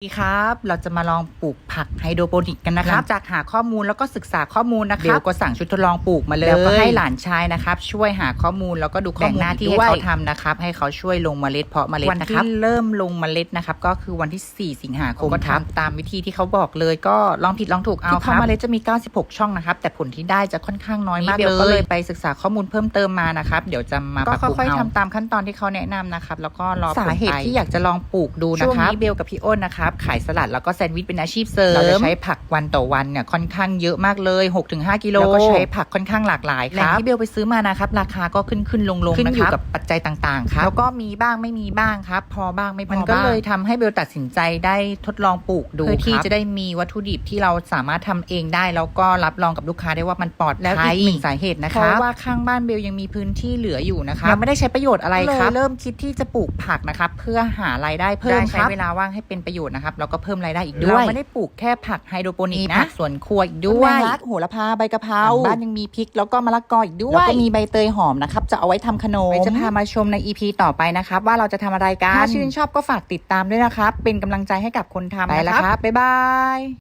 สวัสดีครับ เราจะมาลองปลูกผักไฮโดรโปนิกกันนะครับ จากหาข้อมูลแล้วก็ศึกษาข้อมูลนะครับเบลก็สั่งชุดทดลองปลูกมาเลยแล้วก็ให้หลานชายนะครับ ช่วยหาข้อมูลแล้วก็ดูข้อมูลหน้าที่ให้เขาทำนะครับ ให้เขาช่วยลงเมล็ดเพาะเมล็ดวันที่เริ่มลงเมล็ดนะครับ ก็คือวันที่ 4 สิงหาคมก็ทำตามวิธีที่เขาบอกเลย ก็ลองผิดลองถูกเอาครับเมล็ดจะมี 96 ช่องนะครับ แต่ผลที่ได้จะค่อนข้างน้อยมากเลยก็เลยไปศึกษาข้อมูลเพิ่มเติมมานะครับ เดี๋ยวจะมาก็ค่อยๆทำตามขั้นตอนที่เขาแนะนำนะครับ แล้วก็รอสาเหตุที่อยากจะลองปลูกดูนะครับช่วงนี้เบลกับพี่อ้นนะครับขายสลัดแล้วก็แซนด์วิชเป็นอาชีพเสริมเราจะใช้ผักวันต่อวันเนี่ยค่อนข้างเยอะมากเลย 6-5 กิโลแล้วก็ใช้ผักค่อนข้างหลากหลายครับแหล่งที่เบลไปซื้อมานะครับราคาก็ขึ้นขึ้นลงลงขึ้นอยู่กับปัจจัยต่างๆครับแล้วก็มีบ้างไม่มีบ้างครับ พอบ้างไม่พอบ้างมันก็เลยทำให้เบลตัดสินใจได้ทดลองปลูกดูเพื่อที่จะได้มีวัตถุดิบที่เราสามารถทำเองได้ แล้วก็รับรองกับลูกค้าได้ว่ามันปลอดภัยแล้วอีกหนึ่งสาเหตุนะคะเพราะว่าข้างบ้านเบลยังมีพื้นที่เหลืออยู่นะคะยังไม่ได้ใช้ประโยชน์อะไรครับเริ่มคิดที่จะปลูกผักนะครับเพื่อหารายได้เพิ่มใช้เวลาว่างให้เป็นประโยชน์นะครับแล้วก็เพิ่มรายได้อีกด้วยเราไม่ได้ปลูกแค่ผักไฮโดรโปนิกนะสวนครัวอีกด้วยรักโหระพาใบกะเพราบ้านยังมีพริกแล้วก็มะละกออีกด้วยแล้วก็มีใบเตยหอมนะครับจะเอาไว้ทำขนมจะพามาชมใน EP ต่อไปนะครับว่าเราจะทำอะไรกันถ้าชื่นชอบก็ฝากติดตามด้วยนะครับ เป็นกำลังใจให้กับคนทำไปแล้วครับบ๊ายบาย